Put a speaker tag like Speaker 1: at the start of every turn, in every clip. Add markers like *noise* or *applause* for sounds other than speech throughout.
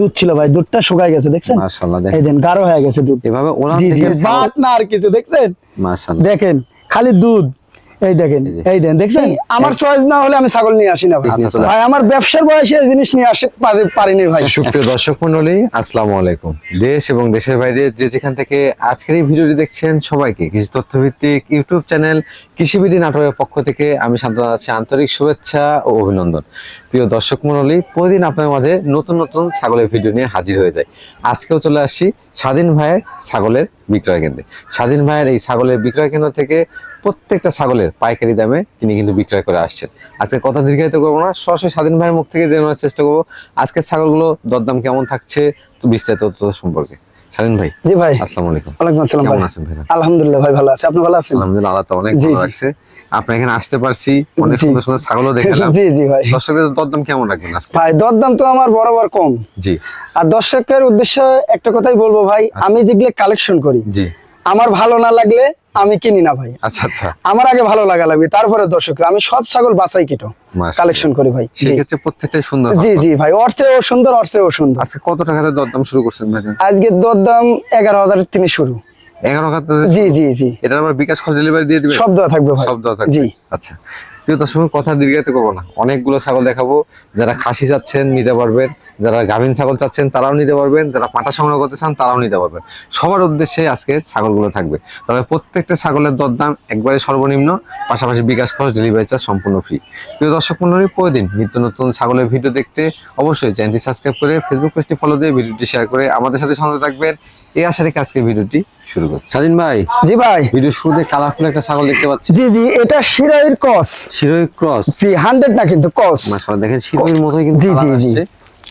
Speaker 1: দুধ ছিল ভাই দুধটা শুকায় গেছে দেখছেন? এই দেন গাঢ় হয়ে গেছে দুধ।
Speaker 2: এভাবে ওলান থেকে
Speaker 1: না আর কিছু দেখছেন? দেখেন খালি দুধ। এই দেখেন
Speaker 2: এই।
Speaker 1: দেন দেখছেন? আমার চয়েস না হলে আমি ছাগল নিয়ে আসি না ভাই। আমার ব্যবসার বয়সে এই জিনিস নিয়ে আসে পারি- পারিনি ভাই।
Speaker 2: সুপ্রিয় দর্শক মন্ডলী আসসালামু আলাইকুম। দেশ এবং দেশের বাইরে যে যেখান থেকে আজকের এই ভিডিওটি দেখছেন সবাইকে কৃষি তথ্যভিত্তিক ইউটিউব চ্যানেল কৃষিবিডি নাটকের পক্ষ থেকে আমি শান্তনা আছি আন্তরিক শুভেচ্ছা ও অভিনন্দন। প্রিয় দর্শক মন্ডলী প্রতিদিন আপনার মাঝে নতুন নতুন ছাগলের ভিডিও নিয়ে হাজির হয়ে যায় আজকেও চলে আসছি স্বাধীন ভাইয়ের ছাগলের বিক্রয় কেন্দ্রে। স্বাধীন ভাইয়ের এই ছাগলের বিক্রয় কেন্দ্র থেকে প্রত্যেকটা ছাগলের পাইকারি দামে তিনি কিন্তু বিক্রয় করে আসছেন। আজকে কথা দীর্ঘায়িত করব না সরাসরি স্বাধীন ভাইয়ের মুখ থেকে জানার চেষ্টা করব। আজকের ছাগলগুলো দরদাম কেমন থাকছে তো বিস্তারিত তথ্য সম্পর্কে। স্বাধীন ভাই
Speaker 1: জি ভাই।
Speaker 2: আসসালামু আলাইকুম।
Speaker 1: ওয়ালাইকুম আসসালাম ভাই।
Speaker 2: কেমন আছেন ভাই
Speaker 1: আলহামদুলিল্লাহ ভাই ভালো আছে। আপনি ভালো আছেন?
Speaker 2: আলহামদুলিল্লাহ আল্লাহ তো অনেক ভালো লাগছে আপনি এখানে আসতে পারছি। অনেক সুন্দর সুন্দর ছাগলও দেখালাম। *laughs*
Speaker 1: জি জি ভাই।
Speaker 2: দর্শকদের দরদাম কেমন রাখবেন আজকে?
Speaker 1: ভাই দরদাম তো আমার বরাবর কম।
Speaker 2: জি।
Speaker 1: আর দর্শকের উদ্দেশ্যে একটা কথাই বলব ভাই আমি যেগুলো কালেকশন করি
Speaker 2: জি।
Speaker 1: আমার ভালো না লাগলে আমি কিনি না ভাই।
Speaker 2: আচ্ছা আচ্ছা।
Speaker 1: আমার আগে ভালো লাগা লাগবে তারপরে দর্শক আমি সব ছাগল বাছাই কিটো কালেকশন করি ভাই।
Speaker 2: সেক্ষেত্রে প্রত্যেকটাই সুন্দর
Speaker 1: জি জি ভাই চেয়েও সুন্দর চেয়েও সুন্দর।
Speaker 2: আজকে কত টাকাতে দরদাম শুরু করছেন ভাই
Speaker 1: আজকে দরদাম এগারো হাজার তিনি শুরু।
Speaker 2: এগারো হাজার
Speaker 1: জি জি জি।
Speaker 2: এটা আমার বিকাশ খরচ ডেলিভারি দিয়ে দিবেন
Speaker 1: সব দেওয়া থাকবে
Speaker 2: সব দেওয়া থাকবে?
Speaker 1: জি।
Speaker 2: আচ্ছা। প্রিয় দর্শক কথা দীর্ঘায়িত করব না। অনেকগুলো ছাগল দেখাবো। যারা খাসি যাচ্ছেন নিতে পারবেন। যারা গাভীন ছাগল চাচ্ছেন তারাও নিতে পারবেন। যারা পাটা সংগ্রহ করতে চান তারাও নিতে পারবেন। সবার উদ্দেশ্যে আজকে ছাগলগুলো থাকবে। তবে প্রত্যেকটা ছাগলের দরদাম একবারে সর্বনিম্ন পাশাপাশি বিকাশ খরচ ডেলিভারি চার্জ সম্পূর্ণ ফ্রি প্রিয় দর্শক মন্ডলী প্রতিদিন নিত্য নতুন ছাগলের ভিডিও দেখতে অবশ্যই চ্যানেলটি সাবস্ক্রাইব করে ফেসবুক পেজটি ফলো দিয়ে ভিডিওটি শেয়ার করে আমাদের সাথে সঙ্গে থাকবেন। এই আশা রেখে আজকে ভিডিওটি শুরু করছি। স্বাধীন ভাই?
Speaker 1: জি ভাই।
Speaker 2: ভিডিও শুরুতে কালারফুল একটা ছাগল দেখতে পাচ্ছি।
Speaker 1: জি জি এটা শিরোইর কস
Speaker 2: শিরোই ক্রস
Speaker 1: জি হান্ড্রেড না কিন্তু কস
Speaker 2: মাশাআল্লাহ দেখেন শিরোইর মতোই কিন্তু
Speaker 1: জি, জি, জি।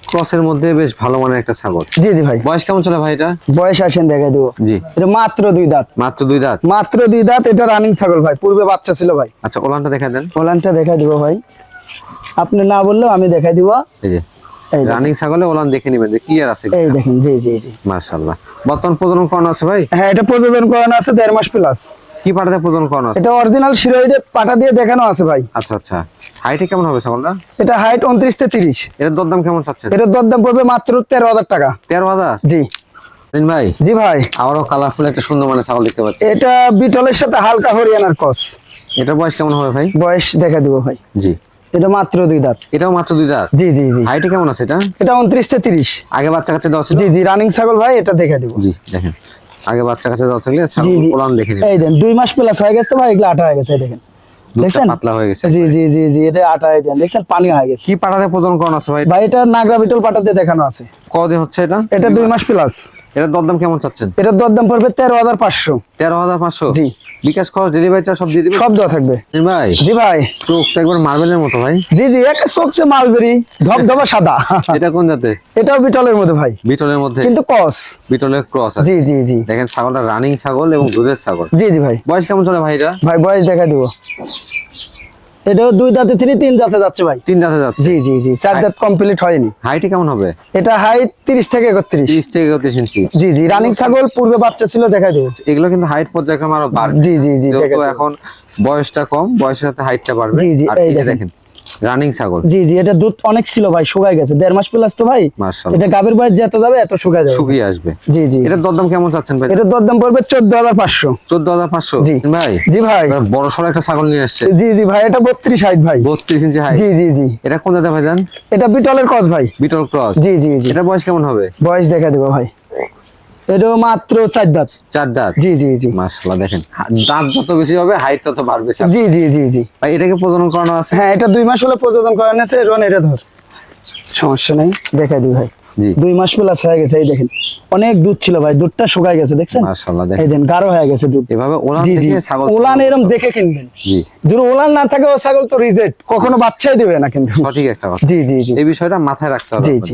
Speaker 2: ক্রসের মধ্যে বেশ ভালো মানের একটা ছাগল।
Speaker 1: জি জি ভাই।
Speaker 2: বয়স কেমন চলে ভাই এটা?
Speaker 1: বয়স আসেন দেখা দেবো।
Speaker 2: জি।
Speaker 1: এটা মাত্র দুই দাঁত।
Speaker 2: মাত্র দুই দাঁত?
Speaker 1: মাত্র দুই দাঁত এটা রানিং ছাগল ভাই। পূর্বে বাচ্চা ছিল ভাই।
Speaker 2: আচ্ছা ওলানটা দেখা দেন।
Speaker 1: ওলানটা দেখাই দিব ভাই। আপনি না বললেও আমি দেখাই দিব।
Speaker 2: এই যে রানিং ছাগলে ওলান দেখে নেবেন যে ক্লিয়ার আছে
Speaker 1: এই দেখেন জি জি জি।
Speaker 2: মাশাআল্লাহ। বর্তমান প্রজনন করানো আছে ভাই?
Speaker 1: হ্যাঁ এটা প্রযোজন করানো আছে দেড় মাস প্লাস
Speaker 2: কি পাটাতে প্রজনন করানো আছে?
Speaker 1: এটা অরিজিনাল শিরোইডে পাটা দিয়ে দেখানো আছে ভাই।
Speaker 2: আচ্ছা আচ্ছা। হাইটে কেমন হবে ছাগলটা?
Speaker 1: এটা হাইট উনত্রিশ থেকে তিরিশ।
Speaker 2: এটার দরদাম কেমন চাচ্ছেন?
Speaker 1: এটার দরদাম পড়বে মাত্র তেরো হাজার টাকা।
Speaker 2: তেরো হাজার?
Speaker 1: জি।
Speaker 2: দিন ভাই?
Speaker 1: জি ভাই।
Speaker 2: আবারও কালারফুল একটা সুন্দর ছাগল দেখতে পাচ্ছি।
Speaker 1: এটা বিটলের সাথে হালকা হরিয়ানার কস।
Speaker 2: এটার বয়স কেমন হবে ভাই?
Speaker 1: বয়স দেখা দিব ভাই।
Speaker 2: জি।
Speaker 1: এটা মাত্র দুই দাঁত।
Speaker 2: এটাও মাত্র দুই দাঁত?
Speaker 1: জি জি জি।
Speaker 2: হাইটে কেমন আছে এটা?
Speaker 1: এটা উনত্রিশ থেকে তিরিশ।
Speaker 2: আগে বাচ্চা কাচ্চা দেওয়া
Speaker 1: জি জি রানিং ছাগল ভাই এটা দেখে দিব।
Speaker 2: জি দেখেন। আগে বাচ্চা কাছে যাওয়া থাকলে ওলান দেখে
Speaker 1: এই দেন দুই মাস প্লাস হয়ে গেছে তো ভাই এগুলো আটা হয়ে গেছে এই দেখেন। দেখছেন?
Speaker 2: পাতলা হয়ে গেছে
Speaker 1: জি জি জি জি এটা আটা হয়ে দেন। দেখছেন? পানি হয়ে গেছে।
Speaker 2: কি পাটাতে প্রজনন করানো আছে ভাই?
Speaker 1: ভাই এটা নাগরা বিটল পাটাতে দেখানো আছে।
Speaker 2: কদিন হচ্ছে এটা?
Speaker 1: এটা দুই মাস। প্লাস
Speaker 2: এটার দরদাম কেমন চাচ্ছেন?
Speaker 1: এটার দরদাম পড়বে তেরো হাজার পাঁচশো।
Speaker 2: তেরো হাজার পাঁচশো?
Speaker 1: জি।
Speaker 2: বিকাশ খরচ ডেলিভারি চার্জ সব দিয়ে দিবেন?
Speaker 1: সব দেওয়া থাকবে।
Speaker 2: ভাই।
Speaker 1: জি ভাই।
Speaker 2: চোখটা একবার মার্বেলের মতো ভাই।
Speaker 1: জি জি এক সবচেয়ে মালবেরি ধবধবা সাদা।
Speaker 2: এটা কোন জাতে?
Speaker 1: এটাও বিটলের মধ্যে ভাই।
Speaker 2: বিটলের মধ্যে?
Speaker 1: কিন্তু কস
Speaker 2: বিটলের ক্রস
Speaker 1: জি জি জি।
Speaker 2: দেখেন ছাগলটা রানিং ছাগল এবং দুধের ছাগল।
Speaker 1: জি জি ভাই।
Speaker 2: বয়স কেমন চলে ভাই এটা?
Speaker 1: ভাই বয়স দেখা দিব। এটাও দুই দাঁতে তিনি তিন দাঁতে যাচ্ছে ভাই।
Speaker 2: তিন দাঁতে যাচ্ছে।
Speaker 1: জি জি জি চার দাঁত কমপ্লিট হয়নি।
Speaker 2: হাইটে কেমন হবে?
Speaker 1: এটা হাইট তিরিশ থেকে একত্রিশ।
Speaker 2: তিরিশ থেকে একত্রিশ ইঞ্চি
Speaker 1: জি জি রানিং ছাগল পূর্বে বাচ্চা ছিল দেখা দেবো।
Speaker 2: এগুলো কিন্তু হাইট পর্যায়ক্রমে আরও বাড়বে।
Speaker 1: জি জি জি দেখো
Speaker 2: এখন বয়সটা কম বয়সের সাথে হাইটটা বাড়বে।
Speaker 1: জি, জি, এই দেখেন।
Speaker 2: রানিং ছাগল?
Speaker 1: জি জি এটা দুধ অনেক ছিল ভাই শুকায় গেছে। দেড় মাস প্লাস তো ভাই। এটা গাভীর বয়স যত যাবে এত শুকায় যাবে।
Speaker 2: শুকিয়ে আসবে।
Speaker 1: জি জি।
Speaker 2: এটার দরদাম কেমন চাচ্ছেন ভাই?
Speaker 1: এটার দরদাম পড়বে চোদ্দ হাজার পাঁচশো।
Speaker 2: চোদ্দ হাজার পাঁচশো?
Speaker 1: জি।
Speaker 2: ভাই
Speaker 1: জি ভাই।
Speaker 2: বড় সড়ো একটা ছাগল নিয়ে আসছে।
Speaker 1: জি জি ভাই এটা বত্রিশ হাইট ভাই।
Speaker 2: বত্রিশ ইঞ্চি হাইট
Speaker 1: জি জি জি।
Speaker 2: এটা কোন জায়গায় ভাই যান
Speaker 1: এটা বিটলের কস ভাই।
Speaker 2: বিটল ক্রস
Speaker 1: জি জি জি।
Speaker 2: এটা বয়স কেমন হবে?
Speaker 1: বয়স দেখা দেবো ভাই। এটাও মাত্র চার দাঁত।
Speaker 2: চার দাঁত?
Speaker 1: জি জি জি।
Speaker 2: মাশাআল্লাহ দেখেন। দাঁত যত বেশি হবে হাইট তত বাড়বে
Speaker 1: জি জি জি জি।
Speaker 2: ভাই এটাকে প্রজনন করানো আছে?
Speaker 1: হ্যাঁ এটা দুই মাস হলো প্রযোজন করানো আছে। রন এটা ধর। সমস্যা নেই দেখাই দিই ভাই। দুই মাস প্লাস হয়ে গেছে এই দেখেন। অনেক দুধ ছিল ভাই দুধটা শুকায় গেছে দেখছেন? এই
Speaker 2: দেখেন
Speaker 1: গাঢ় হয়ে গেছে দুধ।
Speaker 2: এভাবে ওলান
Speaker 1: জি জি।
Speaker 2: থেকে ছাগল
Speaker 1: ওলান এরম দেখে কিনবেন।
Speaker 2: জি।
Speaker 1: যদি ওলান না থাকে ও ছাগল তো রিজেক্ট। কখনো বাচ্চাই দিবে না কিন্তু।
Speaker 2: সঠিক একটা কথা।
Speaker 1: জি জি জি।
Speaker 2: এই বিষয়টা মাথায় রাখতে হবে
Speaker 1: জি।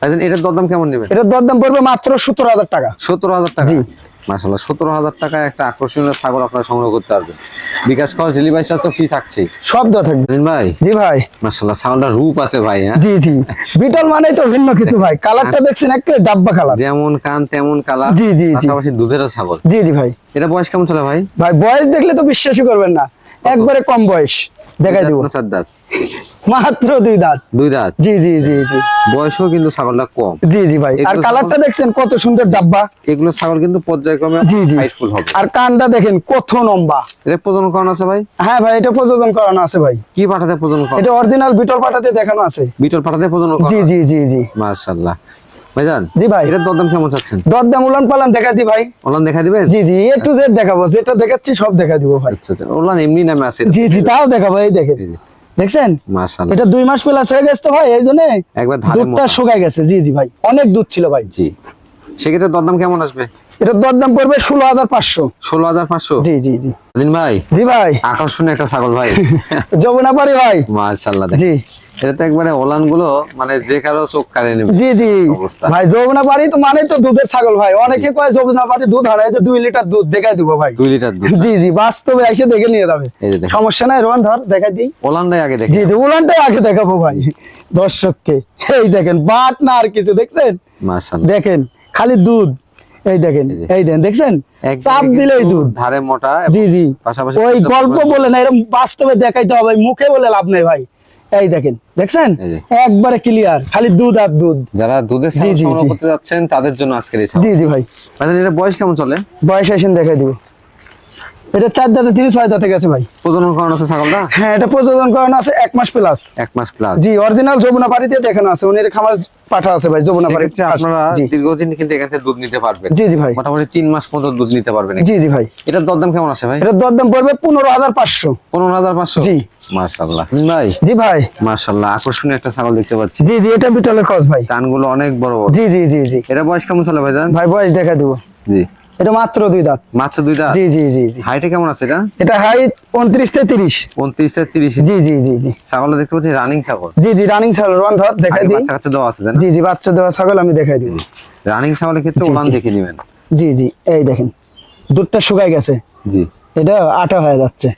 Speaker 2: ভাইজান এটার দরদাম কেমন নেবেন?
Speaker 1: এটার দরদাম পড়বে মাত্র সত্তর হাজার টাকা।
Speaker 2: সতেরো হাজার টাকা?
Speaker 1: জি।
Speaker 2: সতেরো হাজার টাকায় একটা আকর্ষণীয় ছাগল আপনারা সংগ্রহ করতে পারবেন। বিকাশ খরচ ডেলিভারি চার্জ তো ফ্রি থাকছে
Speaker 1: সব দেওয়া থাকবে।
Speaker 2: ভাই?
Speaker 1: জি ভাই।
Speaker 2: মাশাআল্লাহ ছাগলটার রূপ আছে ভাই হ্যাঁ?
Speaker 1: জি জি। বিটল মানেই তো ভিন্ন কিছু ভাই। কালারটা দেখছেন একটা ডাব্বা কালার।
Speaker 2: যেমন কান তেমন কালার
Speaker 1: জি, জি।
Speaker 2: পাশাপাশি দুধেরও ছাগল।
Speaker 1: জি জি ভাই।
Speaker 2: এটা বয়স কেমন চলে ভাই?
Speaker 1: ভাই বয়স দেখলে তো বিশ্বাসই করবেন না। একবারে কম বয়স। দেখাই দিব।
Speaker 2: দাঁত
Speaker 1: মাত্র দুই দাঁত।
Speaker 2: দুই দাঁত?
Speaker 1: জি জি জি জি।
Speaker 2: বয়সও কিন্তু ছাগলটা কম।
Speaker 1: জি জি ভাই। আর কালারটা দেখছেন কত সুন্দর ডাব্বা?
Speaker 2: এগুলো ছাগল কিন্তু পর্যায়ক্রমে। হাইটফুল হবে।
Speaker 1: আর কানটা দেখেন কত লম্বা।
Speaker 2: এটা প্রজনন করানো আছে ভাই?
Speaker 1: হ্যাঁ ভাই এটা প্রযোজন করানো আছে ভাই।
Speaker 2: কি পাঠাতে প্রজনন করানো?
Speaker 1: এটা অরিজিনাল বিটল পাটাতে দেখানো আছে।
Speaker 2: বিটল পাঠাতে প্রজনন
Speaker 1: জি জি জি জি।
Speaker 2: মাশাআল্লাহ। ভাইজান
Speaker 1: জি ভাই।
Speaker 2: এটার দরদাম কেমন চাচ্ছেন?
Speaker 1: দরদাম উলান পালান দেখা দি ভাই।
Speaker 2: ওলান দেখা দিবেন?
Speaker 1: জি জি এ টু জেড দেখাবো। যেটা দেখাচ্ছি সব দেখা দিব ভাই।
Speaker 2: আচ্ছা আচ্ছা। ওলান এমনি নামে আছে।
Speaker 1: জি জি তাও দেখাবো এই দেখেন। দেখছেন? এটা দুই মাস প্লাস হয়ে গেছে তো ভাই এই জন্য
Speaker 2: একবার
Speaker 1: দুধটা শুকায় গেছে। জি জি ভাই অনেক দুধ ছিল ভাই।
Speaker 2: জি। সেক্ষেত্রে দরদাম কেমন আসবে?
Speaker 1: এটা দরদাম পড়বে ষোলো হাজার পাঁচশো।
Speaker 2: ষোলো হাজার পাঁচশো?
Speaker 1: জি জি জি।
Speaker 2: ভাই
Speaker 1: জি ভাই।
Speaker 2: আকর্ষণীয় একটা ছাগল ভাই। *laughs*
Speaker 1: যমুনা পারি ভাই।
Speaker 2: মার্শাল্লাহ
Speaker 1: জি।
Speaker 2: এটা তো একবারে ওলানগুলো মানে যে কারও চোখ কাড়ে নেবে।
Speaker 1: জি জি।
Speaker 2: অবস্থা।
Speaker 1: ভাই যমুনা পারি তো মানে তো দুধের ছাগল ভাই। অনেকে কয় যমুনা পারি দুধ হারায় যে দুই লিটার দুধ দেখাই দিব ভাই।
Speaker 2: দুই লিটার দুধ।
Speaker 1: জি জি বাস্তবে এসে দেখে নিয়ে যাবে।
Speaker 2: এই দেখেন।
Speaker 1: সমস্যা নাই রোহন ধর দেখাই দিই।
Speaker 2: ওলানটাই আগে দেখে
Speaker 1: জি জি উলানটাই আগে দেখাবো ভাই। দর্শককে এই দেখেন বাট না আর কিছু দেখছেন?
Speaker 2: মাশাআল্লাহ।
Speaker 1: দেখেন খালি দুধ। এই দেখেন
Speaker 2: এই।
Speaker 1: দেন দেখছেন? চাপ দিলেই দুধ।
Speaker 2: ধারে মোটা
Speaker 1: জি জি।
Speaker 2: পাশাপাশি
Speaker 1: ওই গল্প বলে না এরকম বাস্তবে দেখাইতে হবে মুখে বলে লাভ নেই ভাই। এই দেখেন দেখছেন। একবারে ক্লিয়ার খালি দুধ আর দুধ।
Speaker 2: যারা দুধের সংগ্রহ করতে যাচ্ছেন তাদের জন্য আজকের এই
Speaker 1: জি জি ভাই।
Speaker 2: এটা বয়স কেমন চলে?
Speaker 1: বয়স এসে দেখাই দিব। এটা চার দাঁতে তিনি ছয় দাঁতে গেছে ভাই।
Speaker 2: প্রজনন করানো আছে ছাগলটা?
Speaker 1: হ্যাঁ এটা প্রযোজন করানো আছে এক মাস প্লাস
Speaker 2: এক মাস প্লাস
Speaker 1: জি অরিজিনাল যমুনা দেখানো আছে। উনি খামার পাঠা আছে ভাই যমুনা
Speaker 2: আপনারা
Speaker 1: জি।
Speaker 2: দীর্ঘদিন কিন্তু এখান থেকে দুধ নিতে পারবেন।
Speaker 1: জি জি ভাই।
Speaker 2: মোটামুটি তিন মাস পর্যন্ত দুধ নিতে পারবেন।
Speaker 1: জি জি ভাই।
Speaker 2: এটার দরদাম কেমন আছে ভাই?
Speaker 1: এটার দরদাম পড়বে পনেরো হাজার পাঁচশো।
Speaker 2: পনেরো হাজার পাঁচশো?
Speaker 1: জি।
Speaker 2: মার্শাল্লাহ ভাই।
Speaker 1: জি ভাই।
Speaker 2: মার্শাল্লাহ আকর্ষণীয় একটা ছাগল দেখতে পাচ্ছি।
Speaker 1: জি জি এটা বিটলের ক্রস ভাই।
Speaker 2: কানগুলো অনেক বড়
Speaker 1: জি জি জি জি।
Speaker 2: এটা বয়স কেমন চলে ভাইজান
Speaker 1: ভাই বয়স দেখা দিব।
Speaker 2: জি।
Speaker 1: এটা মাত্র দুই দাঁত।
Speaker 2: মাত্র দুই
Speaker 1: জি জি জি জি।
Speaker 2: হাইটে কেমন আছে এটা?
Speaker 1: এটা হাইট উনত্রিশ থেকে তিরিশ।
Speaker 2: উনত্রিশ থেকে তিরিশ।
Speaker 1: জি জি জি জি।
Speaker 2: ছাগল দেখতে পাচ্ছি রানিং ছাগল।
Speaker 1: জি জি রানিং ছাগল রান ধর দেখাই দিই।
Speaker 2: বাচ্চা কাচ্চা দেওয়া আছে না?
Speaker 1: জি জি বাচ্চা দেওয়া ছাগল আমি দেখাই দিব
Speaker 2: রানিং ছাগলের ক্ষেত্রে উড়ান দেখে নেবেন
Speaker 1: জি জি এই দেখেন। দুধটা শুকায় গেছে।
Speaker 2: জি।
Speaker 1: এটা আটা হয়ে যাচ্ছে।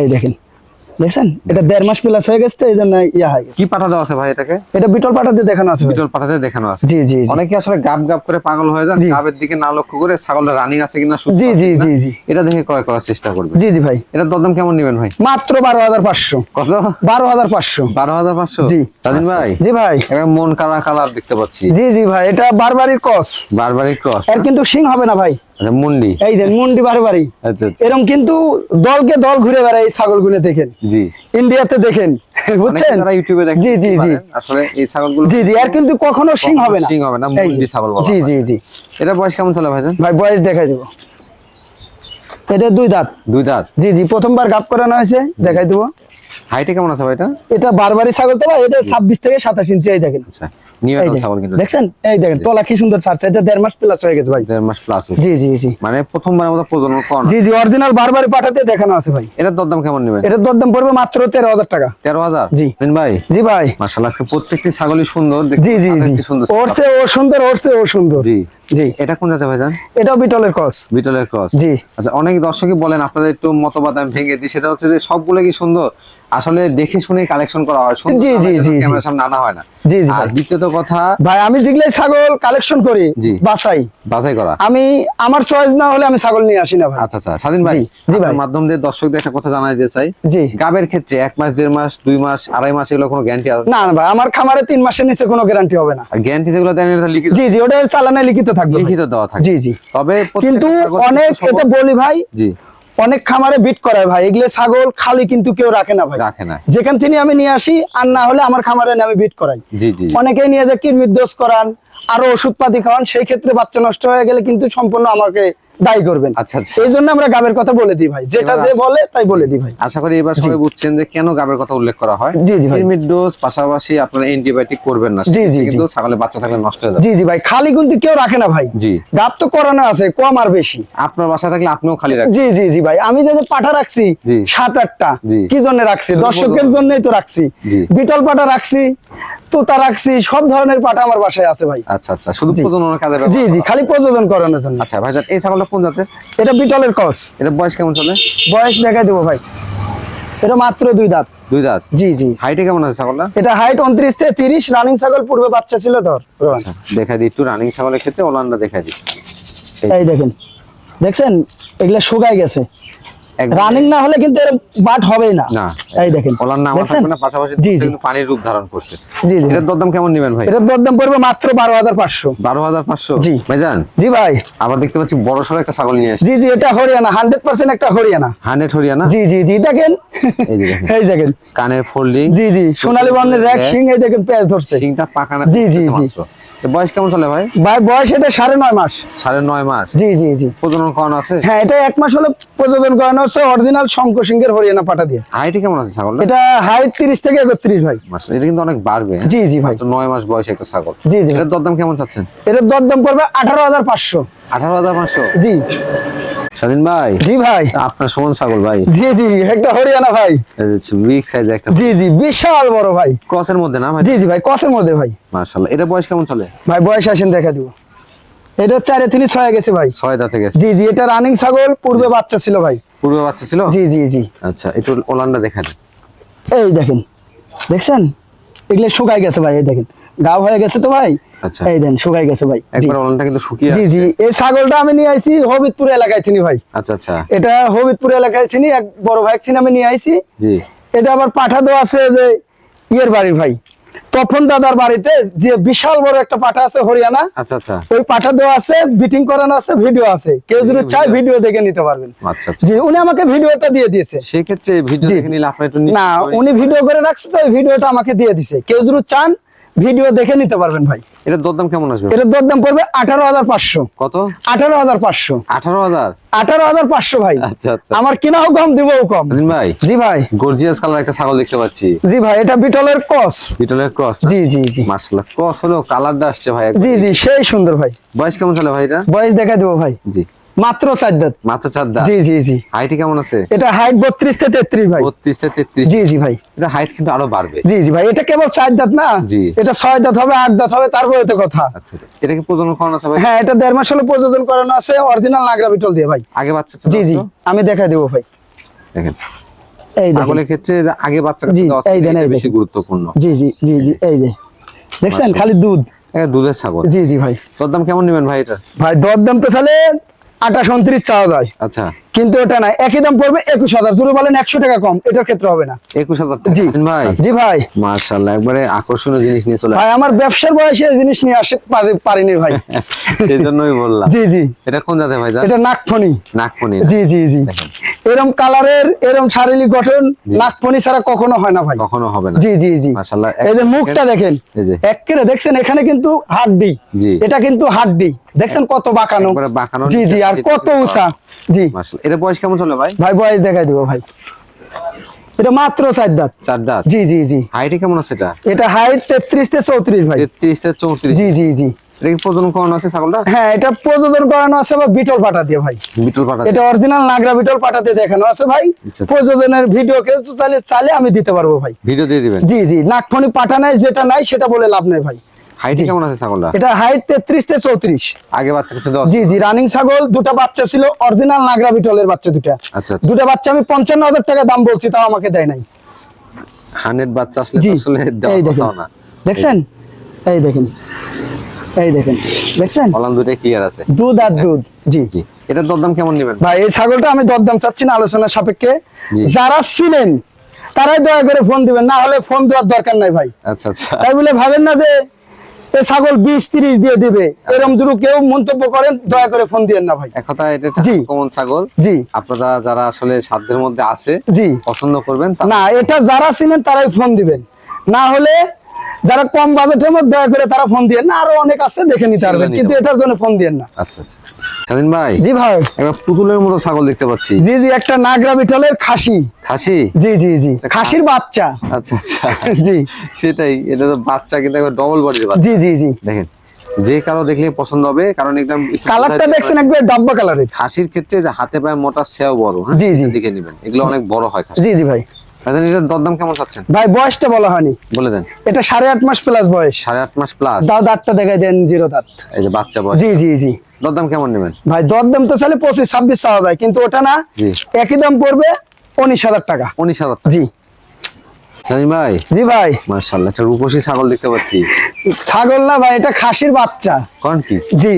Speaker 1: এই দেখেন। দেখছেন? এটা দেড় মাস প্লাস হয়ে গেছে এই জন্য ইয়া হয়ে
Speaker 2: কি পাঠা দেওয়া আছে ভাই এটাকে?
Speaker 1: এটা বিটল পাটাতে দেখানো আছে
Speaker 2: বিটল পাঠাতে দেখানো আছে।
Speaker 1: জি জি।
Speaker 2: অনেকে আসলে গাব গাব করে পাগল হয়ে যান গাবের দিকে না লক্ষ্য করে ছাগলটা রানিং আছে কিনা সুস্থ
Speaker 1: জি, জি, জি, জি।
Speaker 2: এটা দেখে ক্রয় করার চেষ্টা করবে
Speaker 1: জি জি ভাই।
Speaker 2: এটার দরদাম কেমন নেবেন ভাই?
Speaker 1: মাত্র বারো হাজার পাঁচশো।
Speaker 2: কত?
Speaker 1: বারো হাজার পাঁচশো।
Speaker 2: বারো হাজার পাঁচশো?
Speaker 1: জি।
Speaker 2: স্বাধীন ভাই?
Speaker 1: জি ভাই।
Speaker 2: একটা মন কালা কালার দেখতে পাচ্ছি।
Speaker 1: জি জি ভাই এটা বারবারির কস
Speaker 2: বারবারই ক্রস
Speaker 1: এর কিন্তু সিং হবে না ভাই।
Speaker 2: মুন্ডি।
Speaker 1: এই দেন মুন্ডি
Speaker 2: আচ্ছা আচ্ছা।
Speaker 1: এরকম কিন্তু দলকে দল ঘুরে বেড়ায় এই দেখেন।
Speaker 2: জি।
Speaker 1: ইন্ডিয়াতে দেখেন বুঝছেন?
Speaker 2: যারা ইউটিউবে দেখেন
Speaker 1: জি জি জি।
Speaker 2: আসলে এই ছাগলগুলো
Speaker 1: জি জি এর কিন্তু কখনো সিং হবে না।
Speaker 2: শিং হবে না, মুন্ডি ছাগল বলা
Speaker 1: জি জি জি।
Speaker 2: এটা বয়স কেমন চলে ভাইজান?
Speaker 1: ভাই বয়স দেখাই দিব। এটা দুই দাঁত।
Speaker 2: দুই দাঁত?
Speaker 1: জি জি প্রথমবার গাপ করানো হয়েছে দেখাই দিব।
Speaker 2: হাইটে কেমন আছে ভাই এটা?
Speaker 1: এটা বারবারই ছাগল তো ভাই এটা ছাব্বিশ থেকে সাতাশ ইঞ্চি এই দেখেন।
Speaker 2: আচ্ছা।
Speaker 1: দেখছেন? এই দেখেন তলা কি সুন্দর ছাড়ছে এটা দেড় মাস প্লাস হয়ে গেছে ভাই।
Speaker 2: দেড় মাস প্লাস
Speaker 1: জি জি জি।
Speaker 2: মানে প্রথমবারের মতো প্রজনন করানো।
Speaker 1: জি জি অরিজিনাল বারবারই পাঠাতে দেখানো আছে ভাই।
Speaker 2: এটার দরদাম কেমন নেবেন?
Speaker 1: এটার দরদাম পড়বে মাত্র তেরো হাজার টাকা।
Speaker 2: তেরো হাজার?
Speaker 1: জি।
Speaker 2: ভাই।
Speaker 1: জি ভাই।
Speaker 2: মার্শাল্লাহ আজকে প্রত্যেকটি ছাগলই সুন্দর
Speaker 1: জি জি জি।
Speaker 2: সুন্দর
Speaker 1: ওরছে ও সুন্দর ওরছে ও সুন্দর।
Speaker 2: জি।
Speaker 1: জি।
Speaker 2: এটা কোন জাতে ভাইজান?
Speaker 1: এটাও বিটলের কস
Speaker 2: বিটলের ক্রস।
Speaker 1: জি।
Speaker 2: আচ্ছা অনেক দর্শকই বলেন আপনাদের একটু মতবাদ আমি ভেঙে দিই। সেটা হচ্ছে যে সবগুলো কি সুন্দর? আসলে দেখে শুনে কালেকশন করা হয়। সুন্দর
Speaker 1: জি, জি, জি, জি।
Speaker 2: ক্যামেরার সামনে আনা হয় না।
Speaker 1: জি জি
Speaker 2: আর দ্বিতীয়ত কথা
Speaker 1: ভাই আমি যেগুলাই ছাগল কালেকশন করি
Speaker 2: জি। বাছাই। করা।
Speaker 1: আমি আমার চয়েস না হলে আমি ছাগল নিয়ে আসি না ভাই।
Speaker 2: আচ্ছা আচ্ছা। স্বাধীন ভাই
Speaker 1: জি, ভাই।
Speaker 2: মাধ্যম দিয়ে দর্শকদের একটা কথা জানাই দিতে চাই।
Speaker 1: জি।
Speaker 2: গাবের ক্ষেত্রে এক মাস দেড় মাস দুই মাস আড়াই মাস এগুলো কোনো গ্যারান্টি
Speaker 1: না না ভাই আমার খামারে তিন মাসের নিচে কোনো গ্যারান্টি হবে না।
Speaker 2: গ্যারান্টি যেগুলো দেন এটা লিখিত
Speaker 1: জি জি ওটা চালানে লিখিত থাকবে
Speaker 2: লিখিত দেওয়া থাকবে।
Speaker 1: জি জি।
Speaker 2: তবে
Speaker 1: কিন্তু অনেক এটা বলি ভাই
Speaker 2: জি।
Speaker 1: অনেক খামারে বিট করায় ভাই। এগুলো ছাগল খালি কিন্তু কেউ রাখে না ভাই।
Speaker 2: রাখে না।
Speaker 1: যেখান থেকে আমি নিয়ে আসি আর না হলে আমার খামারে আমি বিট করাই।
Speaker 2: জি জি।
Speaker 1: অনেকেই নিয়ে যায় কিরমির দোষ করান আরও ওষুধ পাতি খাওয়ান সেই ক্ষেত্রে বাচ্চা নষ্ট হয়ে গেলে কিন্তু সম্পূর্ণ আমাকে দায়ী করবেন।
Speaker 2: আচ্ছা আচ্ছা।
Speaker 1: এই জন্য আমরা গাবের কথা বলে দিই ভাই। যেটা যে বলে তাই বলে দিই ভাই।
Speaker 2: আশা করি এবার সবাই বুঝছেন যে কেন গাবের কথা উল্লেখ করা হয়।
Speaker 1: জি, জি ভাই।
Speaker 2: লিমিট ডোজ পাশাপাশি আপনারা অ্যান্টিবায়োটিক করবেন না।
Speaker 1: জি, জি,
Speaker 2: কিন্তু ছাগলের বাচ্চা থাকলে নষ্ট হয়ে যাবে।
Speaker 1: জি জি ভাই। খালি কিন্তু কেউ রাখে না ভাই।
Speaker 2: জি।
Speaker 1: গাব তো করানো আছে কম আর বেশি।
Speaker 2: আপনার বাসা থাকলে আপনিও খালি রাখবেন
Speaker 1: জি জি জি ভাই। আমি যে পাঠা রাখছি। সাত আটটা কি জন্য রাখছি? দর্শকের জন্যই তো রাখছি। বিটল পাটা রাখছি তোতা রাখছি সব ধরনের পাটা আমার বাসায় আছে ভাই।
Speaker 2: আচ্ছা আচ্ছা। শুধু প্রজননের কাজে
Speaker 1: জি জি খালি প্রযোজন করানোর জন্য।
Speaker 2: আচ্ছা ভাইজান এই ছাগলটা কোন জাতের?
Speaker 1: এটা বিটলের কস।
Speaker 2: এটা বয়স কেমন চলে?
Speaker 1: বয়স দেখাই দেবো ভাই। এটা মাত্র দুই দাঁত।
Speaker 2: দুই দাঁত?
Speaker 1: জি জি।
Speaker 2: হাইটে কেমন আছে ছাগলটা?
Speaker 1: এটা হাইট উনত্রিশ থেকে তিরিশ রানিং ছাগল পূর্বে বাচ্চা ছিল ধর।
Speaker 2: আচ্ছা দেখাই দিই একটু রানিং ছাগলের ক্ষেত্রে ওলানটা দিই।
Speaker 1: এই দেখেন। দেখছেন? এগুলা শুকাই গেছে। রানিং না হলে কিন্তু এর বাট হবেই না।
Speaker 2: না
Speaker 1: এই দেখেন
Speaker 2: ওলার নাম
Speaker 1: দেখছেন?
Speaker 2: না পাশাপাশি
Speaker 1: জি
Speaker 2: কিন্তু পানির রূপ ধারণ করছে।
Speaker 1: জি জি।
Speaker 2: এটার দরদাম কেমন নেবেন ভাই?
Speaker 1: এটার দরদাম পড়বে মাত্র বারো হাজার পাঁচশো।
Speaker 2: বারো হাজার পাঁচশো?
Speaker 1: জি।
Speaker 2: ভাইজান?
Speaker 1: জি ভাই।
Speaker 2: আবার দেখতে পাচ্ছি বড় সড়ো একটা ছাগল নিয়ে আসছে।
Speaker 1: জি জি এটা হরিয়ানা হান্ড্রেড পার্সেন্ট একটা হরিয়ানা।
Speaker 2: হান্ড্রেড হরিয়ানা?
Speaker 1: জি জি জি দেখেন।
Speaker 2: এই যে দেখেন।
Speaker 1: এই দেখেন।
Speaker 2: কানের ফোল্ডিং।
Speaker 1: জি জি সোনালী বর্ণের র্যাক সিং এই দেখেন পেঁয়াজ ধরছে।
Speaker 2: সিংটা পাকানা
Speaker 1: জি, জি, জি।
Speaker 2: বয়স কেমন চলে ভাই?
Speaker 1: ভাই বয়স এটা সাড়ে নয় মাস।
Speaker 2: সাড়ে নয় মাস?
Speaker 1: জি জি জি।
Speaker 2: প্রজনন করানো আছে?
Speaker 1: হ্যাঁ এটা এক মাস হলো প্রজনন করানো হচ্ছে অরিজিনাল শঙ্কর সিংহের হরিয়ানা পাটা দিয়ে।
Speaker 2: হাইট কেমন আছে ছাগল?
Speaker 1: এটা হাইট তিরিশ থেকে একত্রিশ ভাই।
Speaker 2: এটা কিন্তু অনেক বাড়বে?
Speaker 1: জি জি ভাই।
Speaker 2: নয় মাস বয়সে একটা ছাগল।
Speaker 1: জি জি।
Speaker 2: এটার দরদাম কেমন চাচ্ছেন?
Speaker 1: এটার দরদাম পড়বে আঠারো হাজার পাঁচশো।
Speaker 2: আঠারো হাজার পাঁচশো?
Speaker 1: জি।
Speaker 2: স্বাধীন ভাই?
Speaker 1: জি ভাই।
Speaker 2: আপনার সমান ছাগল ভাই।
Speaker 1: জি জি একটা হরিয়ানা ভাই।
Speaker 2: বিগ সাইজের একটা
Speaker 1: জি জি বিশাল বড় ভাই।
Speaker 2: ক্রসের মধ্যে না ভাই?
Speaker 1: জি জি ভাই কসের মধ্যে ভাই।
Speaker 2: মার্শাল্লাহ এটা বয়স কেমন চলে?
Speaker 1: ভাই বয়স আসেন দেখা দিব। এটা চারে তিনি ছয় গেছে ভাই।
Speaker 2: ছয় দাঁতে গেছে।
Speaker 1: জি জি এটা রানিং ছাগল পূর্বে বাচ্চা ছিল ভাই।
Speaker 2: পূর্বে বাচ্চা ছিল?
Speaker 1: জি জি জি।
Speaker 2: আচ্ছা একটু ওলানটা দেখা দিন
Speaker 1: এই দেখেন। দেখছেন? এগুলো শুকাই গেছে ভাই এই দেখেন। গাও হয়ে গেছে তো ভাই।
Speaker 2: আচ্ছা।
Speaker 1: এই দেন শুকাই গেছে ভাই।
Speaker 2: একবার ওলানটা কিন্তু শুকিয়ে
Speaker 1: জি জি। এই ছাগলটা আমি নিয়ে আইছি হবিদপুর এলাকায় তিনি ভাই।
Speaker 2: আচ্ছা আচ্ছা।
Speaker 1: এটা হবিদপুর এলাকায় তিনি এক বড় ভাই তিনি আমি নিয়ে আইছি।
Speaker 2: জি।
Speaker 1: এটা আবার পাঠা দেওয়া আছে যে ইয়ের বাড়ির ভাই। তপন দাদার বাড়িতে যে বিশাল বড় একটা পাঠা আছে হরিয়ানা।
Speaker 2: আচ্ছা আচ্ছা।
Speaker 1: ওই পাঠা দেওয়া আছে বিটিং করানো আছে ভিডিও আছে। কেউ যদি চায় ভিডিও দেখে নিতে পারবেন।
Speaker 2: আচ্ছা
Speaker 1: জি উনি আমাকে ভিডিওটা দিয়ে দিয়েছে।
Speaker 2: সেক্ষেত্রে ভিডিও দেখে নিলে আপনার একটু
Speaker 1: না উনি ভিডিও করে রাখছে তো ওই ভিডিওটা আমাকে দিয়ে দিছে। কেউ যদি চান ভিডিও দেখে নিতে পারবেন ভাই।
Speaker 2: এটার দরদাম কেমন আসবে?
Speaker 1: এটার দরদাম পড়বে আঠারো হাজার পাঁচশো।
Speaker 2: কত?
Speaker 1: আঠারো হাজার পাঁচশো।
Speaker 2: আঠারো হাজার?
Speaker 1: আঠারো হাজার পাঁচশো ভাই।
Speaker 2: আচ্ছা আচ্ছা।
Speaker 1: আমার কিনাও কম দিবও কম।
Speaker 2: ভাই
Speaker 1: জি ভাই।
Speaker 2: গর্জিয়াস কালার একটা ছাগল দেখতে পাচ্ছি।
Speaker 1: জি ভাই এটা বিটলের কস
Speaker 2: বিটলের ক্রস
Speaker 1: জি জি জি।
Speaker 2: মার্শাল্লাহ ক্রস হলেও কালারটা আসছে ভাই
Speaker 1: জি জি সেই সুন্দর ভাই।
Speaker 2: বয়স কেমন চলে ভাই এটা?
Speaker 1: বয়স দেখা দেবো ভাই।
Speaker 2: জি।
Speaker 1: মাত্র চার দাঁত
Speaker 2: মাত্র চার দাঁত
Speaker 1: জি জি জি।
Speaker 2: হাইট কেমন আছে?
Speaker 1: এটা হাইট বত্রিশ থেকে তেত্রিশ ভাই।
Speaker 2: বত্রিশ থেকে তেত্রিশ।
Speaker 1: জি জি ভাই।
Speaker 2: এটা হাইট কিন্তু আরও বাড়বে।
Speaker 1: জি জি ভাই এটা কেবল চার দাঁত না?
Speaker 2: জি।
Speaker 1: এটা ছয় দাঁত হবে আট দাঁত হবে তারপরে তো কথা।
Speaker 2: আচ্ছা আচ্ছা। এটা কি প্রজনন করানো আছে ভাই?
Speaker 1: হ্যাঁ এটা দেড় মাস হলো প্রযোজন করানো আছে অরিজিনাল নাগরা বিটল দিয়ে ভাই।
Speaker 2: আগে বাচ্চা
Speaker 1: জি জি আমি দেখাই দেবো ভাই।
Speaker 2: দেখেন।
Speaker 1: এই
Speaker 2: ছাগলের ক্ষেত্রে আগে বাচ্চা বেশি গুরুত্বপূর্ণ।
Speaker 1: জি জি জি জি এই যে। দেখছেন খালি দুধ।
Speaker 2: দুধের ছাগল।
Speaker 1: জি জি ভাই।
Speaker 2: তোর দাম কেমন নেবেন ভাই এটা?
Speaker 1: ভাই দর দাম তো চলে আঠাশ উনত্রিশ চাওয়া যায়।
Speaker 2: আচ্ছা।
Speaker 1: কিন্তু ওটা না একই দাম পড়বে একুশ হাজার। যদি বলেন একশো টাকা কম এটার ক্ষেত্রে হবে না।
Speaker 2: একুশ হাজার
Speaker 1: জি।
Speaker 2: ভাই?
Speaker 1: জি ভাই।
Speaker 2: মার্শাল্লাহ একবারে আকর্ষণীয় জিনিস নিয়ে চলে
Speaker 1: ভাই আমার ব্যবসার বয়সে এই জিনিস নিয়ে পারি- পারিনি ভাই। *laughs*
Speaker 2: এই জন্যই বললাম।
Speaker 1: জি জি।
Speaker 2: এটা কোন জাতে ভাই
Speaker 1: এটা নাকফনি
Speaker 2: নাকমণি
Speaker 1: জি জি জি। এরম কালারের এরম শারীরিক গঠন নাকফনি ছাড়া কখনো হয় না ভাই।
Speaker 2: কখনো হবে না।
Speaker 1: জি জি জি।
Speaker 2: মাশাআল্লাহ,
Speaker 1: এই যে মুখটা দেখেন
Speaker 2: এই যে।
Speaker 1: একেবারে দেখছেন এখানে কিন্তু হাড্ডি।
Speaker 2: জি।
Speaker 1: এটা কিন্তু হাড্ডি। দেখছেন কত বাঁকানো?
Speaker 2: বাঁকানো
Speaker 1: জি জি আর কত উঁচা। জি।
Speaker 2: মাশাআল্লাহ। এটা বয়স কেমন চলে ভাই?
Speaker 1: ভাই বয়স দেখাই দিব ভাই। এটা মাত্র চার দাঁত।
Speaker 2: চার দাঁত?
Speaker 1: জি জি জি।
Speaker 2: হাইটে কেমন আছে এটা?
Speaker 1: এটা হাইট ভাই। জি জি জি।
Speaker 2: এটা কি প্রজনন করানো আছে ছাগলটা?
Speaker 1: হ্যাঁ এটা প্রযোজন করানো আছে বা বিটল পাটা দিয়ে ভাই।
Speaker 2: বিটল পাটা
Speaker 1: এটা অরিজিনাল নাগরা বিটল পাটাতে দেখানো আছে ভাই।
Speaker 2: আচ্ছা, আচ্ছা।
Speaker 1: প্রযোজনের ভিডিও কেউ চাইলে চাইলে আমি দিতে পারব ভাই।
Speaker 2: ভিডিও দিয়ে দিবেন?
Speaker 1: জি জি। নাকফনি পাটা নাই যেটা নাই সেটা বলে লাভ নাই ভাই।
Speaker 2: হাইটে কেমন আছে ছাগলটা?
Speaker 1: এটা হাইট তেত্রিশ থেকে চৌত্রিশ।
Speaker 2: আগে বাচ্চা কাছে দেওয়া
Speaker 1: জি জি রানিং ছাগল দুটা বাচ্চা ছিল অরিজিনাল নাগরা বিটলের বাচ্চা দুটা।
Speaker 2: আচ্ছা আচ্ছা।
Speaker 1: দুটা বাচ্চা আমি পঞ্চান্ন হাজার টাকা দাম বলছি তাও আমাকে দেয় নাই।
Speaker 2: হান্ড্রেড বাচ্চা আসলে আসলে না।
Speaker 1: দেখছেন? এই। দেখেন। এই দেখেন। দেখছেন?
Speaker 2: কলাম দুটাই ক্লিয়ার আছে।
Speaker 1: দুধ আর দুধ জি।
Speaker 2: জি। এটার দরদাম কেমন নেবেন?
Speaker 1: ভাই এই ছাগলটা আমি দরদাম চাচ্ছি না আলোচনা সাপেক্ষে। যারা ছিলেন তারাই দয়া করে ফোন দিবেন না হলে ফোন দেওয়ার দরকার নাই ভাই।
Speaker 2: আচ্ছা আচ্ছা।
Speaker 1: তাই বলে ভাবেন না যে এই ছাগল বিশ তিরিশ দিয়ে দিবে। এরম যদি কেউ মন্তব্য করেন দয়া করে ফোন দিয়েন না ভাই।
Speaker 2: কথা এটা
Speaker 1: জি।
Speaker 2: কমন ছাগল।
Speaker 1: জি।
Speaker 2: আপনারা যারা আসলে সাধ্যের মধ্যে আছে
Speaker 1: জি।
Speaker 2: পছন্দ করবেন
Speaker 1: না এটা যারা ছিলেন তারাই ফোন দিবেন। না হলে যারা কম বাজেটের মধ্যে দয়া করে তারা ফোন দিয়ে না আরও অনেক আছে দেখে নিতে পারবেন। কিন্তু এটার জন্য ফোন দিয়েন না।
Speaker 2: আচ্ছা আচ্ছা। স্বাধীন ভাই
Speaker 1: জি ভাই।
Speaker 2: একবার পুতুলের মতো ছাগল দেখতে পাচ্ছি।
Speaker 1: জি জি একটা নাগরা বিটলের খাসি।
Speaker 2: খাসি?
Speaker 1: জি জি জি। খাসির বাচ্চা।
Speaker 2: আচ্ছা আচ্ছা। *laughs*
Speaker 1: জি।
Speaker 2: সেটাই এটা তো বাচ্চা কিন্তু একবার ডবল বডির বাচ্চা।
Speaker 1: জি জি জি।
Speaker 2: দেখেন যে কারও দেখলে পছন্দ হবে কারণ একদম
Speaker 1: কালারটা দেখছেন একবার ডাব্বা কালারের
Speaker 2: খাসির ক্ষেত্রে যে হাতে পায়ে মোটা সেও বড় হ্যাঁ?
Speaker 1: জি, জি।
Speaker 2: দেখে নেবেন। এগুলো অনেক বড় হয়
Speaker 1: জি জি ভাই।
Speaker 2: আচ্ছা এটার দরদাম কেমন চাচ্ছেন?
Speaker 1: ভাই বয়সটা বলা হয়নি।
Speaker 2: বলে দেন।
Speaker 1: এটা সাড়ে আট মাস প্লাস বয়স।
Speaker 2: সাড়ে আট মাস প্লাস
Speaker 1: দাও দাঁতটা দেখাই দেন জিরো দাঁত।
Speaker 2: এই যে বাচ্চা বয়স।
Speaker 1: জি জি জি।
Speaker 2: দরদাম কেমন নেবেন?
Speaker 1: ভাই দরদাম তো চাইলে পঁচিশ ছাব্বিশ চাওয়া ভাই কিন্তু ওটা না একই দাম পড়বে উনিশ হাজার টাকা।
Speaker 2: উনিশ হাজার
Speaker 1: জি।
Speaker 2: শাহিন ভাই?
Speaker 1: জি ভাই।
Speaker 2: মার্শাল্লাহ একটা রূপসী ছাগল দেখতে পাচ্ছি।
Speaker 1: ছাগল না ভাই এটা খাসির বাচ্চা।
Speaker 2: কোন কি?
Speaker 1: জি।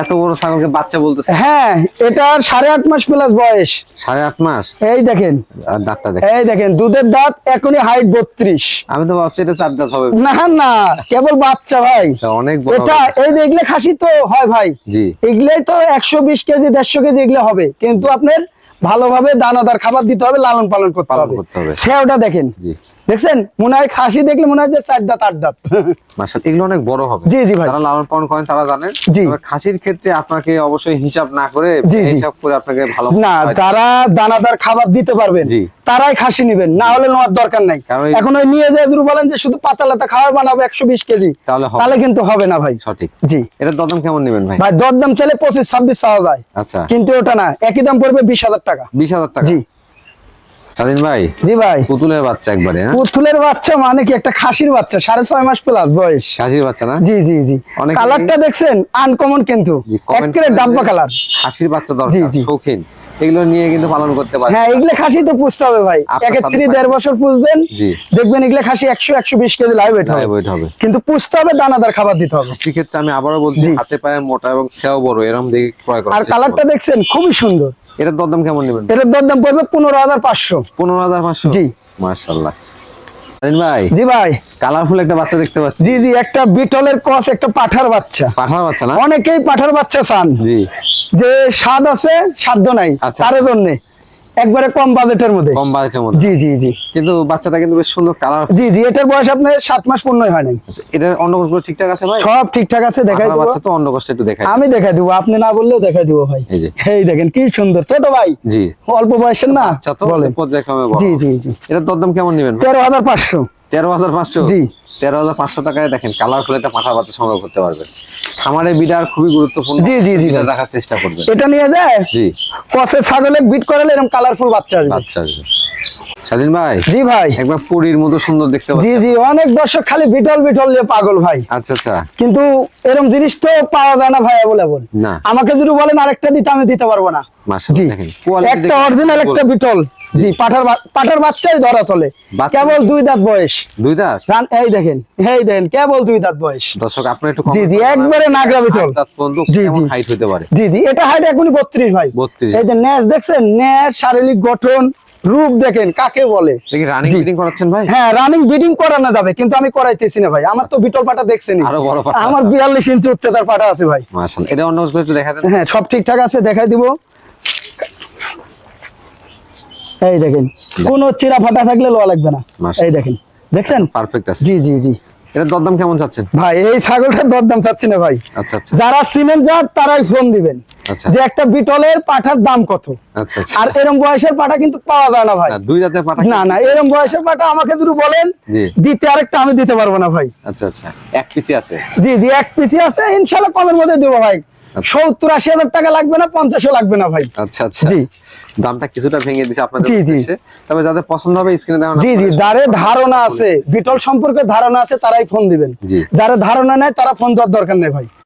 Speaker 2: এত বড় ছাগলকে বাচ্চা বলতেছে?
Speaker 1: হ্যাঁ এটার সাড়ে আট মাস প্লাস বয়স।
Speaker 2: সাড়ে আট মাস?
Speaker 1: এই দেখেন।
Speaker 2: আর দাঁতটা দেখ
Speaker 1: এই দেখেন দুধের দাঁত এখনই হাইট বত্রিশ।
Speaker 2: আমি তো ভাবছি এটা চার দাঁত হবে।
Speaker 1: না না কেবল বাচ্চা ভাই।
Speaker 2: আচ্ছা, অনেক বড়
Speaker 1: এটা এই এগুলো খাসি তো হয় ভাই।
Speaker 2: জি।
Speaker 1: এগুলাই তো একশো বিশ কেজি দেড়শো কেজি এগুলো হবে। কিন্তু আপনার ভালোভাবে দানাদার খাবার দিতে হবে লালন পালন করতে
Speaker 2: পালন
Speaker 1: হবে।
Speaker 2: করতে হবে।
Speaker 1: সেওটা দেখেন।
Speaker 2: জি।
Speaker 1: দেখছেন? মনে হয় খাসি দেখলে মনে হয় যে চার দাঁত আট দাঁত।
Speaker 2: এগুলো অনেক বড় হবে।
Speaker 1: জি, জি ভাই।
Speaker 2: যারা লালন পালন করেন তারা জানেন।
Speaker 1: জি।
Speaker 2: খাসির ক্ষেত্রে আপনাকে অবশ্যই হিসাব না করে। হিসাব করে আপনাকে ভালো
Speaker 1: না যারা দানাদার খাবার দিতে পারবেন
Speaker 2: জি।
Speaker 1: তারাই খাসি নেবেন। না হলে নেওয়ার দরকার নাই।
Speaker 2: কারণ
Speaker 1: এখন ওই নিয়ে যায় যদি বলেন যে শুধু পাতা লাতা খাওয়া বানাবো একশো বিশ কেজি।
Speaker 2: তাহলে
Speaker 1: কিন্তু হবে না ভাই।
Speaker 2: সঠিক।
Speaker 1: জি।
Speaker 2: এটার দরদাম কেমন নেবেন ভাই?
Speaker 1: ভাই দর দাম চলে পঁচিশ ছাব্বিশ চাওয়া যায়।
Speaker 2: আচ্ছা।
Speaker 1: কিন্তু ওটা না একই দাম পড়বে বিশ হাজার টাকা।
Speaker 2: বিশ হাজার টাকা।
Speaker 1: জি।
Speaker 2: স্বাধীন ভাই?
Speaker 1: জি ভাই।
Speaker 2: পুতুলের বাচ্চা একবারে হ্যাঁ?
Speaker 1: পুতুলের বাচ্চা মানে কি একটা খাসির বাচ্চা সাড়ে ছয় মাস প্লাস বয়স।
Speaker 2: খাসির বাচ্চা না?
Speaker 1: জি জি জি।
Speaker 2: অনেক
Speaker 1: কালারটা দেখছেন আনকমন কিন্তু। একেবারে ডাব্বা কালার
Speaker 2: খাসির বাচ্চা দরকার শৌখিন। এগুলো নিয়ে কিন্তু পালন করতে পারে
Speaker 1: হ্যাঁ এগুলো খাসি তো পুষতে হবে ভাই।
Speaker 2: থাকবে।
Speaker 1: দেড় বছর পুষবেন দেখবেন এগুলো খাসি একশো একশো বিশ কেজি লাইভ ওয়েট হবে।
Speaker 2: ওয়েট হবে।
Speaker 1: কিন্তু পুষতে হবে দানাদার খাবার দিতে হবে।
Speaker 2: সেক্ষেত্রে আমি আবারও বলছি হাতে পায়ে মোটা এবং সেও বড় এরকম দেখে ক্রয় করা
Speaker 1: আর কালারটা দেখছেন খুবই সুন্দর।
Speaker 2: এটার দরদাম কেমন নেবেন?
Speaker 1: এটার দরদাম পড়বে পনেরো হাজার পাঁচশো।
Speaker 2: পনেরো হাজার পাঁচশো?
Speaker 1: জি।
Speaker 2: মার্শাল্লাহ ভাই
Speaker 1: জি ভাই।
Speaker 2: কালারফুল একটা বাচ্চা দেখতে পাচ্ছি।
Speaker 1: জি জি একটা বিটলের কস একটা পাঠার বাচ্চা।
Speaker 2: পাঠার বাচ্চা না?
Speaker 1: অনেকেই পাঠার বাচ্চা চান।
Speaker 2: জি।
Speaker 1: যে স্বাদ আছে সাধ্য নাই
Speaker 2: আচ্ছা।
Speaker 1: তার জন্য। একবারে কম বাজেটের মধ্যে।
Speaker 2: কম বাজেটের মধ্যে।
Speaker 1: জি জি জি।
Speaker 2: কিন্তু বাচ্চাটা কিন্তু বেশ সুন্দর কালার
Speaker 1: জি জি এটার বয়স আপনার সাত মাস পূর্ণই হয় নাই।
Speaker 2: এটা অন্যগুলো ঠিকঠাক আছে ভাই?
Speaker 1: সব ঠিকঠাক আছে দেখাই দিব।
Speaker 2: বাচ্চা তো অন্য কষ্ট একটু দেখাই
Speaker 1: আমি দেখাই দিব আপনি না বললেও দেখাই দিব ভাই।
Speaker 2: এই যে।
Speaker 1: এই দেখেন কি সুন্দর ছোট ভাই।
Speaker 2: জি।
Speaker 1: অল্প বয়সের না
Speaker 2: আচ্ছা তো পর্যায়ক্রমে বড়।
Speaker 1: জি জি জি।
Speaker 2: এটার দরদাম কেমন নেবেন?
Speaker 1: তেরো হাজার পাঁচশো।
Speaker 2: তেরো হাজার পাঁচশো।
Speaker 1: জি।
Speaker 2: তেরো হাজার পাঁচশো টাকায় দেখেন কালারফুল একটা পাঠা বাচ্চা সংগ্রহ করতে পারবেন। খামারে বিডার খুবই গুরুত্বপূর্ণ।
Speaker 1: জি, জি, জি।
Speaker 2: রাখার চেষ্টা করবেন।
Speaker 1: এটা নিয়ে যায়?
Speaker 2: জি।
Speaker 1: কষে ছাগলে বিট করালে এরকম কালারফুল বাচ্চা আসবে।
Speaker 2: বাচ্চা আসবে। স্বাধীন ভাই?
Speaker 1: জি ভাই।
Speaker 2: একবার পরীর মতো সুন্দর দেখতে
Speaker 1: জি জি অনেক দর্শক খালি বিটল বিটল নিয়ে পাগল ভাই।
Speaker 2: আচ্ছা আচ্ছা।
Speaker 1: কিন্তু এরকম জিনিস তো পাওয়া যায় না ভাই বলে বল
Speaker 2: না।
Speaker 1: আমাকে যদি বলেন আরেকটা দিতে আমি দিতে পারব না। জি। একটা অরিজিনাল একটা বিটল। জি পাঠার পাঠার বাচ্চাই ধরা চলে। কেবল দুই দাঁত বয়স।
Speaker 2: দুই দাঁত?
Speaker 1: এই দেখেন এই দেখেন কেবল দুই দাঁত বয়স।
Speaker 2: দর্শক আপনি একটু
Speaker 1: জি, জি, একবারে নাগরা বিটল।
Speaker 2: দাঁত পর্যন্ত কেমন। হাইট হতে পারে?
Speaker 1: জি জি এটা হাইট এখনই বত্রিশ ভাই।
Speaker 2: 32
Speaker 1: এই যে ন্যাস দেখছেন? ন্যাস শারীরিক গঠন রূপ দেখেন কাকে বলে?
Speaker 2: রানিং
Speaker 1: জি।
Speaker 2: করাচ্ছেন ভাই?
Speaker 1: হ্যাঁ রানিং বিডিং করানো যাবে কিন্তু আমি করাইতেছি না ভাই। আমার তো বিটল পাটা দেখছেনি
Speaker 2: আরও বড় পাঠা।
Speaker 1: আমার বিয়াল্লিশ ইঞ্চি উচ্চতার পাটা আছে ভাই।
Speaker 2: মাশাআল্লাহ। এটা অন্য একটু দেখা দেন
Speaker 1: হ্যাঁ সব ঠিকঠাক আছে দেখাই দিব। এই দেখেন কোন চিরা ফাটা থাকলে লোয়া লাগবে না। এই দেখেন দেখছেন?
Speaker 2: পারফেক্ট আছে।
Speaker 1: জি জি জি।
Speaker 2: এটার দরদাম কেমন চাচ্ছেন?
Speaker 1: ভাই এই ছাগলটার দরদাম চাচ্ছি না ভাই।
Speaker 2: আচ্ছা আচ্ছা।
Speaker 1: যারা চিনেন যার তারাই ফোন দিবেন।
Speaker 2: আচ্ছা।
Speaker 1: যে একটা বিটলের পাঠার দাম কত? আর এরম বয়সের পাঠা কিন্তু পাওয়া যায় না ভাই।
Speaker 2: দুই জাতের পাঠা
Speaker 1: না না এরম বয়সের পাঠা আমাকে যদি বলেন দিতে আরেকটা আমি দিতে পারব না ভাই।
Speaker 2: আচ্ছা আচ্ছা। এক পিসি আছে?
Speaker 1: জি জি এক পিসি আছে ইনশাল্লাহ কমের মধ্যে দেবো ভাই। সত্তর আশি হাজার টাকা লাগবে না পঞ্চাশও লাগবে না ভাই।
Speaker 2: আচ্ছা আচ্ছা। দামটা কিছুটা ভেঙে দিচ্ছে আপনাদের
Speaker 1: জি, জি।
Speaker 2: তবে যাদের পছন্দ হবে স্ক্রিনে দেওয়া
Speaker 1: জি জি যারে ধারণা আছে বিটল সম্পর্কে ধারণা আছে তারাই ফোন দিবেন।
Speaker 2: জি।
Speaker 1: যারা ধারণা নেয় তারা ফোন দেওয়ার দরকার নেই ভাই।